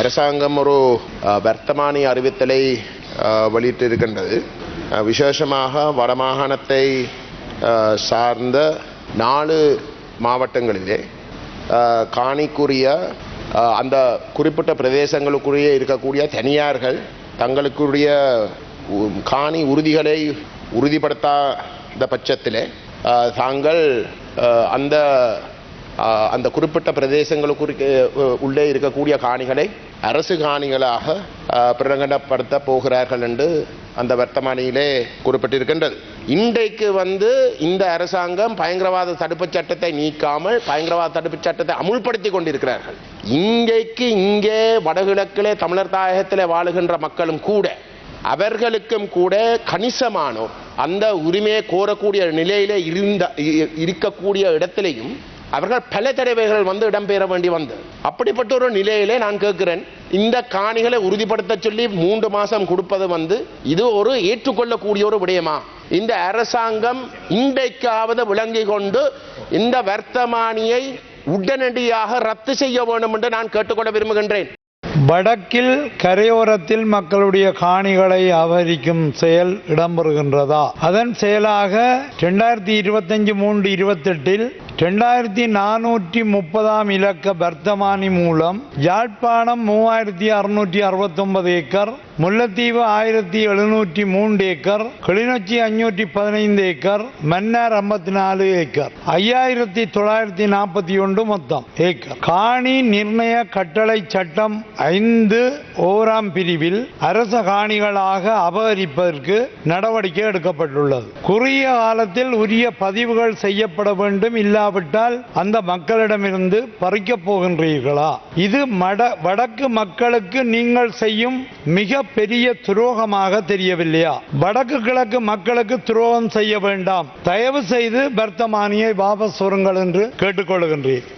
அரசாங்கம் ஒரு வர்த்தமானி அறிவித்தலை வெளியிட்டிருக்கின்றது. விசேஷமாக வடமாகாணத்தை சார்ந்த நாலு மாவட்டங்களிலே காணிக்குரிய அந்த குறிப்பிட்ட பிரதேசங்களுக்குரிய இருக்கக்கூடிய தனியார்கள் தங்களுக்குரிய உ- காணி உறுதிகளை உறுதிப்படுத்தாத பட்சத்தில் தாங்கள் அந்த அந்த குறிப்பிட்ட பிரதேசங்களுக்கு உள்ளே இருக்கக்கூடிய காணிகளை அரசு காணிகளாக அஹ், பிரகடனப்படுத்த போகிறார்கள் என்று அந்த வர்த்தமானியிலே குறிப்பிட்டிருக்கின்றது. இன்றைக்கு வந்து இந்த அரசாங்கம் பயங்கரவாத தடுப்பு சட்டத்தை நீக்காமல் பயங்கரவாத தடுப்புச் சட்டத்தை அமுல்படுத்தி கொண்டிருக்கிறார்கள். இன்றைக்கு இங்கே வடகிழக்கிலே தமிழர் தாயகத்திலே வாழுகின்ற மக்களும் கூட அவர்களுக்கும் கூட கணிசமானோர் அந்த உரிமையை கோரக்கூடிய நிலையிலே இருந்த இ- இருக்கக்கூடிய இடத்திலையும் அவர்கள் பல தடவைகள் வந்து இடம்பெற வேண்டி வந்தது அப்படிப்பட்ட ஒரு நிலையிலே நான் கேட்கிறேன் இந்த காணிகளை உறுதிப்படுத்த சொல்லி மூன்று மாசம் கொடுப்பது வந்து இது ஒரு ஏற்றுக்கொள்ளக்கூடிய ஒரு விடயமா? இந்த அரசாங்கம் இன்றைக்காவது விளங்கி கொண்டு இந்த வர்த்தமானியை உடனடியாக ரத்து செய்ய வேண்டும் என்று நான் கேட்டுக்கொள்ள விரும்புகின்றேன். வடக்கில் கரையோரத்தில் மக்களுடைய காணிகளை அபகரிக்கும் செயல் இடம்பெறுகின்றதா? அதன் செயலாக ரெண்டாயிரத்தி இருபத்தஞ்சு மூன்று இருபத்தெட்டில் ரெண்டாயிரத்தி நானூற்றி முப்பதாம் இலக்க வர்த்தமானி மூலம் யாழ்ப்பாணம் மூவாயிரத்தி அறுநூற்றி அறுபத்தொன்பது ஏக்கர் முல்லைத்தீவு ஆயிரத்தி எழுநூற்றி மூன்று ஏக்கர் கிளிநொச்சி அஞ்சூற்றி பதினைந்து ஏக்கர் மன்னார் ஐம்பத்தி நாலு ஏக்கர். ஐயாயிரத்தி தொள்ளாயிரத்தி நாற்பத்தி ஒன்று மொத்தம் ஏக்கர். காணி நிர்ணய கட்டளை சட்டம் ஐந்து ஓராம் பிரிவில் அரச காணிகளாக அபகரிப்பதற்கு நடவடிக்கை எடுக்கப்பட்டுள்ளது. குறுகிய காலத்தில் உரிய பதிவுகள் செய்யப்பட வேண்டும் இல்லாவிட்டால் அந்த மக்களிடமிருந்து பறிக்கப் போகின்றீர்களா? இது மட வடக்கு மக்களுக்கு நீங்கள் செய்யும் மிக பெரிய துரோகமாக தெரியவில்லையா? வடக்கு கிழக்கு மக்களுக்கு துரோகம் செய்ய வேண்டாம். தயவு செய்து வர்த்தமானியை வாபஸ் வருங்கள் என்று கேட்டுக்கொள்கின்றேன்